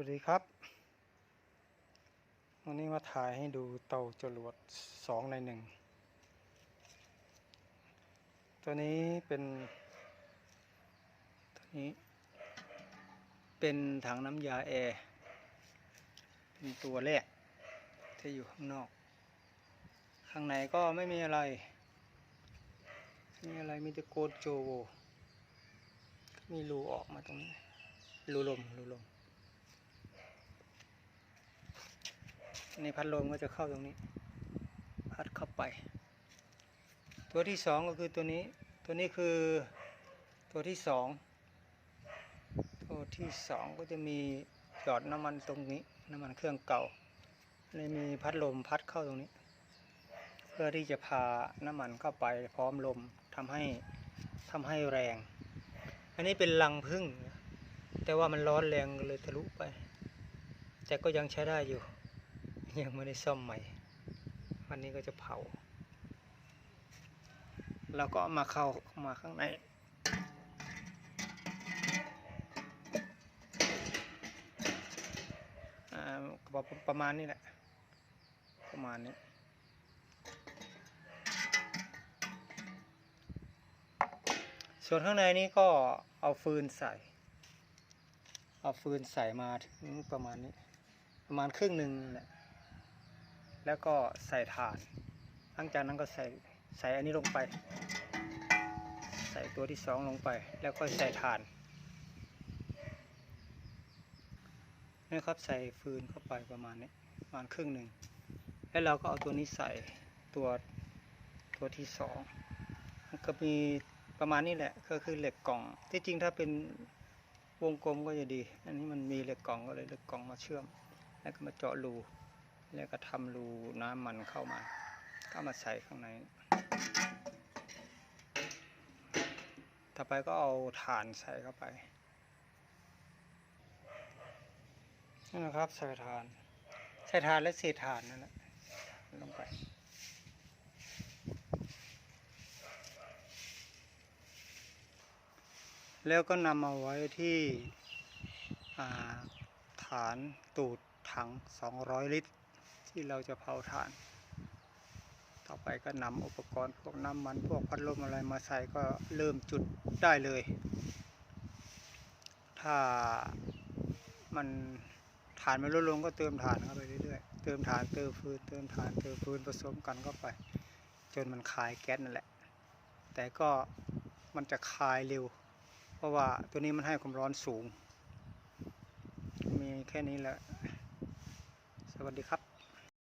วัสดีครับ วันนี้มาถ่ายให้ดูเต่าจรวดสองในหนึ่งตัวนี้เป็นตัวนี้เป็นถังน้ำยาแอร์เป็นตัวแรกที่อยู่ข้างนอก ข้างในก็ไม่มีอะไรไม่มีอะไรมีแต่โกดโจโวมีรูออกมาตรงนี้รูลมรูลม นี่พัดลมก็จะเข้าตรงนี้ พัดเข้าไป ตัวที่สองก็คือตัวนี้ ตัวนี้คือตัวที่สองตัวที่สองก็จะมีหยอดน้ำมันตรงนี้ น้ำมันเครื่องเก่าเลยมีพัดลมพัดเข้าตรงนี้ เพื่อที่จะพาน้ำมันเข้าไปพร้อมลมทำให้ทำให้แรง อันนี้เป็นรังพึ่ง แต่ว่ามันร้อนแรงเลยทะลุไป แต่ก็ยังใช้ได้อยู่ ยังไม่ได้ซ่อมใหม่ วันนี้ก็จะเผา แล้วก็มาเข้ามาข้างในอ่าประประมาณนี้แหละ ประมาณนี้ส่วนข้างในนี้ก็เอาฟืนใส่ เอาฟืนใส่มาถึงประมาณนี้ ประมาณครึ่งหนึ่งแหละ แล้วก็ใส่ถ่าน หลังจากนั้นก็ใส่ใส่อันนี้ลงไป ใส่ตัวที่สองลงไป แล้วก็ใส่ถ่านนี่ครับใส่ฟืนเข้าไปประมาณนี้ประมาณครึ่งหนึ่งแล้วเราก็เอาตัวนี้ใส่ตัวตัวที่สองมันก็มีประมาณนี้แหละก็คือเหล็กกล่อง ที่จริงถ้าเป็นวงกลมก็จะดี อันนี้มันมีเหล็กกล่องก็เลยเหล็กกล่องมาเชื่อม แล้วก็มาเจาะรู แล้วก็ทำรูน้ำมันเข้ามา ก็มาใส่ข้างใน ต่อไปก็เอาถ่านใส่เข้าไปนี่นะครับใส่ถ่าน ใส่ถ่านและเศษถ่านนั่นแหละลงไปแล้วก็นำมาไว้ที่อ่าฐานตูดถัง 200 ลิตร ที่เราจะเผาถ่าน ต่อไปก็นำอุปกรณ์พวกน้ำมันพวกพัดลมอะไรมาใส่ก็เริ่มจุดได้เลย ถ้ามันถ่านไม่ลดลงก็เติมถ่านเข้าไปเรื่อยๆ เติมถ่านเติมฟืนเติมถ่านเติมฟืนผสมกันเข้าไป จนมันคายแก๊สนั่นแหละ แต่ก็มันจะคายเร็ว เพราะว่าตัวนี้มันให้ความร้อนสูง มีแค่นี้แหละ สวัสดีครับ